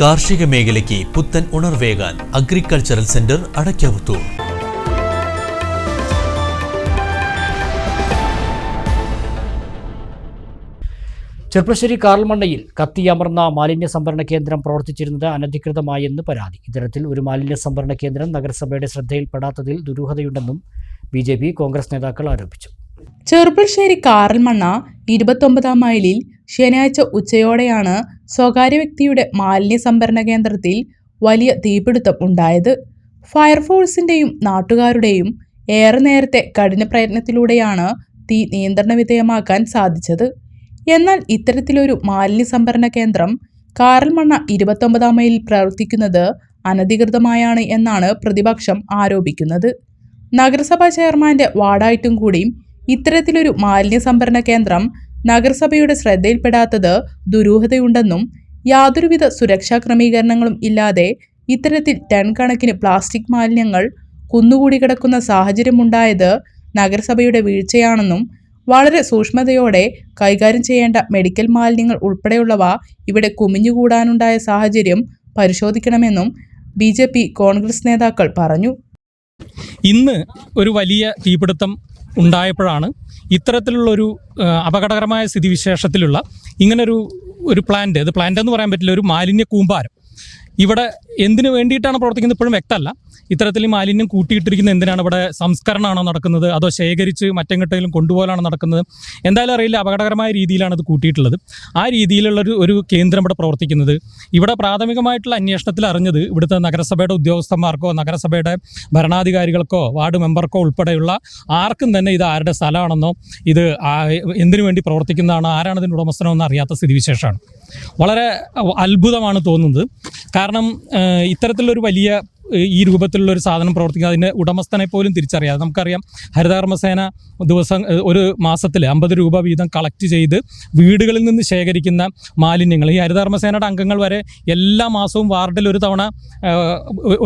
കാർഷിക മേഖലയ്ക്ക് പുത്തൻ ഉണർവേകാൻ അഗ്രികൾച്ചറൽ സെന്റർ അടയ്ക്കാവുത്തൂർ ചെർപ്പശ്ശേരി കാറൽമണ്ണയിൽ കത്തിയമർന്ന മാലിന്യ സംഭരണ കേന്ദ്രം പ്രവർത്തിച്ചിരുന്നത് അനധികൃതമായെന്ന് പരാതി. ഇത്തരത്തിൽ ഒരു മാലിന്യ സംഭരണ കേന്ദ്രം നഗരസഭയുടെ ശ്രദ്ധയിൽപ്പെടാത്തതിൽ ദുരൂഹതയുണ്ടെന്നും ബി ജെ പി കോൺഗ്രസ് നേതാക്കൾ ആരോപിച്ചു. ചെറുപ്പശ്ശേരി കാറൽമണ്ണ ഇരുപത്തൊമ്പതാം മൈലിൽ ശനിയാഴ്ച ഉച്ചയോടെയാണ് സ്വകാര്യ വ്യക്തിയുടെ മാലിന്യ സംഭരണ കേന്ദ്രത്തിൽ വലിയ തീപിടുത്തം ഉണ്ടായത് ഫയർഫോഴ്സിന്റെയും നാട്ടുകാരുടെയും ഏറെ നേരത്തെ കഠിന പ്രയത്നത്തിലൂടെയാണ് തീ നിയന്ത്രണ വിധേയമാക്കാൻ സാധിച്ചത്. എന്നാൽ ഇത്തരത്തിലൊരു മാലിന്യ സംഭരണ കേന്ദ്രം കാറൽമണ്ണ ഇരുപത്തൊമ്പതാം മൈലിൽ പ്രവർത്തിക്കുന്നത് അനധികൃതമായാണ് എന്നാണ് പ്രതിപക്ഷം ആരോപിക്കുന്നത്. നഗരസഭാ ചെയർമാന്റെ വാർഡായിട്ടും കൂടിയും ഇത്തരത്തിലൊരു മാലിന്യ സംഭരണ കേന്ദ്രം നഗരസഭയുടെ ശ്രദ്ധയിൽപ്പെടാത്തത് ദുരൂഹതയുണ്ടെന്നും യാതൊരുവിധ സുരക്ഷാ ക്രമീകരണങ്ങളും ഇല്ലാതെ ഇത്തരത്തിൽ ടൺ കണക്കിന് പ്ലാസ്റ്റിക് മാലിന്യങ്ങൾ കുന്നുകൂടി കിടക്കുന്ന സാഹചര്യമുണ്ടായത് നഗരസഭയുടെ വീഴ്ചയാണെന്നും വളരെ സൂക്ഷ്മതയോടെ കൈകാര്യം ചെയ്യേണ്ട മെഡിക്കൽ മാലിന്യങ്ങൾ ഉൾപ്പെടെയുള്ളവ ഇവിടെ കുമിഞ്ഞുകൂടാനുണ്ടായ സാഹചര്യം പരിശോധിക്കണമെന്നും ബി കോൺഗ്രസ് നേതാക്കൾ പറഞ്ഞു. ഇന്ന് ഒരു വലിയ തീപിടുത്തം ഉണ്ടായപ്പോഴാണ് ഇത്തരത്തിലുള്ളൊരു അപകടകരമായ സ്ഥിതിവിശേഷത്തിലുള്ള ഇങ്ങനൊരു ഒരു പ്ലാന്റ് അത് പ്ലാന്റ് എന്ന് പറയാൻ പറ്റില്ല ഒരു മാലിന്യ കൂമ്പാരം. ഇവിടെ എന്തിനു വേണ്ടിയിട്ടാണ് പ്രവർത്തിക്കുന്നത് ഇപ്പോഴും വ്യക്തമല്ല. ഇത്തരത്തിൽ മാലിന്യം കൂട്ടിയിട്ടിരിക്കുന്ന എന്തിനാണ് ഇവിടെ സംസ്കരണമാണോ നടക്കുന്നത്? അതോ ശേഖരിച്ച് മറ്റെങ്ങോട്ടെങ്കിലും കൊണ്ടുപോകാനാണോ നടക്കുന്നത്? എന്തായാലും അറിയില്ല അപകടകരമായ രീതിയിലാണ് ഇത് കൂട്ടിയിട്ടുള്ളത്. ആ രീതിയിലുള്ളൊരു ഒരു കേന്ദ്രം ഇവിടെ പ്രവർത്തിക്കുന്നത്. ഇവിടെ പ്രാഥമികമായിട്ടുള്ള അന്വേഷണത്തിൽ അറിഞ്ഞത് ഇവിടുത്തെ നഗരസഭയുടെ ഉദ്യോഗസ്ഥന്മാർക്കോ നഗരസഭയുടെ ഭരണാധികാരികൾക്കോ വാർഡ് മെമ്പർക്കോ ഉൾപ്പെടെയുള്ള ആർക്കും തന്നെ ഇത് ആരുടെ സ്ഥലമാണെന്നോ ഇത് എന്തിനു വേണ്ടി പ്രവർത്തിക്കുന്നതാണോ ആരാണ് ഇതിന്റെ ഉടമസ്ഥനോ എന്ന് അറിയാത്ത സ്ഥിതിവിശേഷമാണ്. വളരെ അത്ഭുതമാണ് തോന്നുന്നത്. കാരണം ഇത്തരത്തിലൊരു വലിയ ഈ രൂപത്തിലുള്ള ഒരു സാധനം പ്രവർത്തിക്കുക അതിന്റെ ഉടമസ്ഥനെ പോലും തിരിച്ചറിയാതെ. നമുക്കറിയാം ഹരിതകർമ്മസേന ദിവസം ഒരു മാസത്തിൽ അമ്പത് രൂപ വീതം കളക്ട് ചെയ്ത് വീടുകളിൽ നിന്ന് ശേഖരിക്കുന്ന മാലിന്യങ്ങൾ. ഈ ഹരിതകർമ്മസേനയുടെ അംഗങ്ങൾ വരെ എല്ലാ മാസവും വാർഡിൽ ഒരു തവണ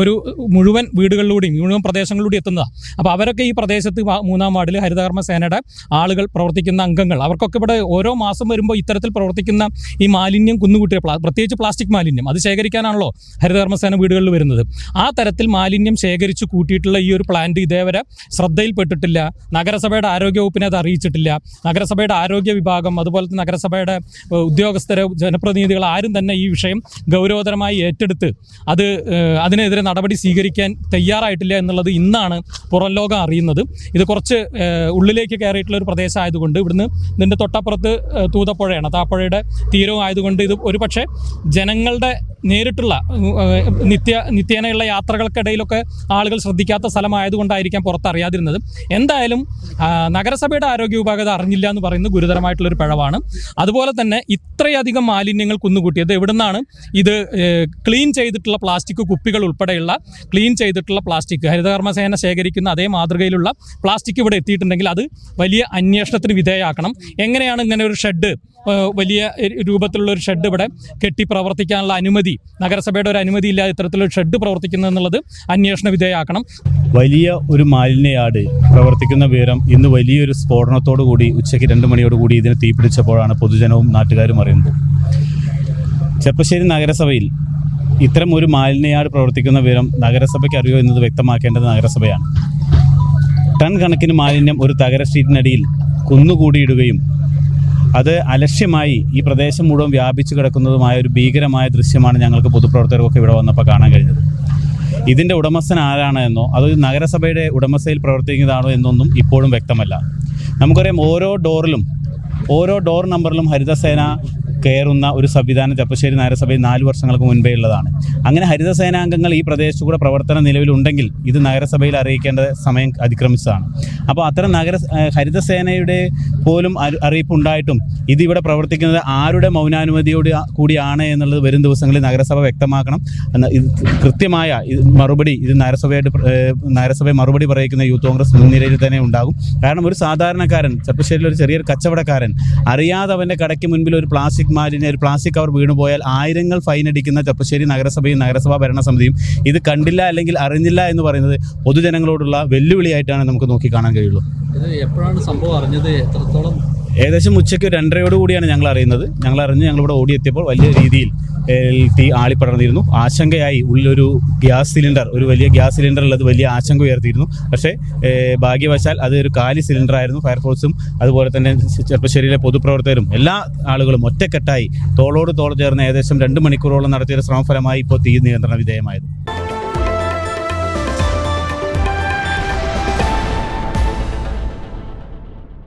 ഒരു മുഴുവൻ വീടുകളിലൂടെയും മുഴുവൻ പ്രദേശങ്ങളിലൂടെ എത്തുന്നതാണ് അപ്പോൾ അവരൊക്കെ ഈ പ്രദേശത്ത് മൂന്നാം വാർഡിൽ ഹരിതകർമ്മസേനയുടെ ആളുകൾ പ്രവർത്തിക്കുന്ന അംഗങ്ങൾ. അവർക്കൊക്കെ ഇവിടെ ഓരോ മാസം വരുമ്പോൾ ഇത്തരത്തിൽ പ്രവർത്തിക്കുന്ന ഈ മാലിന്യം കുന്നുകൂട്ടിയ പ്രത്യേകിച്ച് പ്ലാസ്റ്റിക് മാലിന്യം അത് ശേഖരിക്കാനാണല്ലോ ഹരിതകർമ്മസേന വീടുകളിൽ വരുന്നത്. ആ തരത്തിൽ മാലിന്യം ശേഖരിച്ച് കൂട്ടിയിട്ടുള്ള ഈ ഒരു പ്ലാന്റ് ഇതേവരെ ശ്രദ്ധയിൽപ്പെട്ടിട്ടില്ല. നഗരസഭയുടെ ആരോഗ്യ വകുപ്പിനെ അത് അറിയിച്ചിട്ടില്ല. നഗരസഭയുടെ ആരോഗ്യ വിഭാഗം അതുപോലെ തന്നെ നഗരസഭയുടെ ഉദ്യോഗസ്ഥരെ ജനപ്രതിനിധികൾ ആരും തന്നെ ഈ വിഷയം ഗൗരവതരമായി ഏറ്റെടുത്ത് അത് അതിനെതിരെ നടപടി സ്വീകരിക്കാൻ തയ്യാറായിട്ടില്ല എന്നുള്ളത് ഇന്നാണ് പുറം ലോകം അറിയുന്നത്. ഇത് കുറച്ച് ഉള്ളിലേക്ക് കയറിയിട്ടുള്ള ഒരു പ്രദേശമായതുകൊണ്ട് ഇവിടുന്ന് ഇതിന്റെ തൊട്ടപ്പുറത്ത് തൂതപ്പുഴയാണ്. താപ്പുഴയുടെ തീരവും ആയതുകൊണ്ട് ഇത് ഒരു പക്ഷേ ജനങ്ങളുടെ നേരിട്ടുള്ള നിത്യ നിത്യേനയുള്ള യാത്രകൾക്കിടയിലൊക്കെ ആളുകൾ ശ്രദ്ധിക്കാത്ത സ്ഥലമായതുകൊണ്ടായിരിക്കാം പുറത്തറിയാതിരുന്നത്. എന്തായാലും നഗരസഭയുടെ ആരോഗ്യ വിഭാഗം ഇത് അറിഞ്ഞില്ല എന്ന് പറയുന്നത് ഗുരുതരമായിട്ടുള്ളൊരു പിഴവാണ്. അതുപോലെ തന്നെ ഇത്രയധികം മാലിന്യങ്ങൾ കുന്നുകൂട്ടിയത് എവിടെ നിന്നാണ് ഇത് ക്ലീൻ ചെയ്തിട്ടുള്ള പ്ലാസ്റ്റിക് കുപ്പികൾ ഉൾപ്പെടെയുള്ള ക്ലീൻ ചെയ്തിട്ടുള്ള പ്ലാസ്റ്റിക് ഹരിതകർമ്മസേന ശേഖരിക്കുന്ന അതേ മാതൃകയിലുള്ള പ്ലാസ്റ്റിക് ഇവിടെ എത്തിയിട്ടുണ്ടെങ്കിൽ അത് വലിയ അന്വേഷണത്തിന് വിധേയമാക്കണം എങ്ങനെയാണ് ഇങ്ങനെ ഒരു ഷെഡ് വലിയ രൂപത്തിലുള്ള ഒരു ഷെഡ് ഇവിടെ കെട്ടി പ്രവർത്തിക്കാനുള്ള അനുമതി നഗരസഭയുടെ ഒരു അനുമതി ഇല്ലാതെ ഇത്തരത്തിലൊരു ഷെഡ് പ്രവർത്തിക്കുന്നത് എന്നുള്ളത് അന്വേഷണ വിധേയമാക്കണം വലിയ ഒരു മാലിന്യയാട് പ്രവർത്തിക്കുന്ന വിവരം ഇന്ന് വലിയൊരു സ്ഫോടനത്തോടു കൂടി ഉച്ചയ്ക്ക് രണ്ട് മണിയോടുകൂടി ഇതിന് തീപിടിച്ചപ്പോഴാണ് പൊതുജനവും നാട്ടുകാരും അറിയുന്നത്. ചെപ്പശ്ശേരി നഗരസഭയിൽ ഇത്തരം ഒരു മാലിന്യയാട് പ്രവർത്തിക്കുന്ന വിവരം നഗരസഭയ്ക്ക് അറിയോ എന്നത് വ്യക്തമാക്കേണ്ടത് നഗരസഭയാണ്. ടൺ കണക്കിന് മാലിന്യം ഒരു തകര സ്ട്രീറ്റിനടിയിൽ കുന്നുകൂടിയിടുകയും അത് അലക്ഷ്യമായി ഈ പ്രദേശം മുഴുവൻ വ്യാപിച്ചു കിടക്കുന്നതുമായ ഒരു ഭീകരമായ ദൃശ്യമാണ് ഞങ്ങൾക്ക് പൊതുപ്രവർത്തകർക്കൊക്കെ ഇവിടെ വന്നപ്പോൾ കാണാൻ കഴിഞ്ഞത്. ഇതിന്റെ ഉടമസ്ഥൻ ആരാണ് എന്നോ അത് നഗരസഭയുടെ ഉടമസ്ഥയിൽ പ്രവർത്തിക്കുന്നതാണോ എന്നൊന്നും ഇപ്പോഴും വ്യക്തമല്ല. നമുക്കറിയാം ഓരോ ഡോറിലും ഓരോ ഡോർ നമ്പറിലും ഹരിതസേന കയറുന്ന ഒരു സംവിധാനം ചപ്പശ്ശേരി നഗരസഭയിൽ നാല് വർഷങ്ങൾക്ക് മുൻപേ ഉള്ളതാണ്. അങ്ങനെ ഹരിതസേനാംഗങ്ങൾ ഈ പ്രദേശത്തു കൂടെ പ്രവർത്തനം നിലവിലുണ്ടെങ്കിൽ ഇത് നഗരസഭയിൽ അറിയിക്കേണ്ട സമയം അതിക്രമിച്ചതാണ്. അപ്പോൾ അത്തരം നഗര ഹരിതസേനയുടെ പോലും അറിയിപ്പ് ഉണ്ടായിട്ടും ഇതിവിടെ പ്രവർത്തിക്കുന്നത് ആരുടെ മൗനാനുമതിയോട് കൂടിയാണ് എന്നുള്ളത് വരും ദിവസങ്ങളിൽ നഗരസഭ വ്യക്തമാക്കണം. കൃത്യമായ മറുപടി ഇത് നഗരസഭയുടെ നഗരസഭയെ മറുപടി പറയിക്കുന്ന യൂത്ത് കോൺഗ്രസ് മുൻനിരയിൽ തന്നെ ഉണ്ടാകും. കാരണം ഒരു സാധാരണക്കാരൻ ചപ്പശ്ശേരിയിലൊരു ചെറിയൊരു കച്ചവടക്കാരൻ അറിയാതെ അവന്റെ കടയ്ക്ക് മുൻപിൽ ഒരു പ്ലാസ്റ്റിക് മാലിന്യ ഒരു പ്ലാസ്റ്റിക് കവർ വീണു പോയാൽ ആയിരങ്ങൾ ഫൈൻ അടിക്കുന്ന ചെപ്പശ്ശേരി നഗരസഭയും നഗരസഭാ ഭരണസമിതിയും ഇത് കണ്ടില്ല അല്ലെങ്കിൽ അറിഞ്ഞില്ല എന്ന് പറയുന്നത് പൊതുജനങ്ങളോടുള്ള വെല്ലുവിളിയായിട്ടാണ് നമുക്ക് നോക്കി കാണാൻ കഴിയുള്ളൂ. ഇത് എപ്പോഴാണ് സംഭവം അറിഞ്ഞത്? എത്രത്തോളം? ഏകദേശം ഉച്ചയ്ക്ക് രണ്ടരയോട് കൂടിയാണ് ഞങ്ങൾ അറിയുന്നത്. ഞങ്ങൾ അറിഞ്ഞ് ഞങ്ങളിവിടെ ഓടിയെത്തിയപ്പോൾ വലിയ രീതിയിൽ തീ ആളിപ്പടർന്നിരുന്നു ആശങ്കയായി ഉള്ളൊരു ഗ്യാസ് സിലിണ്ടർ ഒരു വലിയ ഗ്യാസ് സിലിണ്ടർ ഉള്ളത് വലിയ ആശങ്ക ഉയർത്തിയിരുന്നു. പക്ഷേ ഭാഗ്യവശാൽ അത് ഒരു കാലി സിലിണ്ടർ ആയിരുന്നു. ഫയർഫോഴ്സും അതുപോലെ തന്നെ ചെറുപ്പശ്ശേരിയിലെ പൊതുപ്രവർത്തകരും എല്ലാ ആളുകളും ഒറ്റക്കെട്ടായി തോളോട് തോൾ ചേർന്ന് ഏകദേശം രണ്ട് മണിക്കൂറോളം നടത്തിയ ശ്രമഫലമായി ഇപ്പോൾ തീ നിയന്ത്രണ വിധേയമായത്.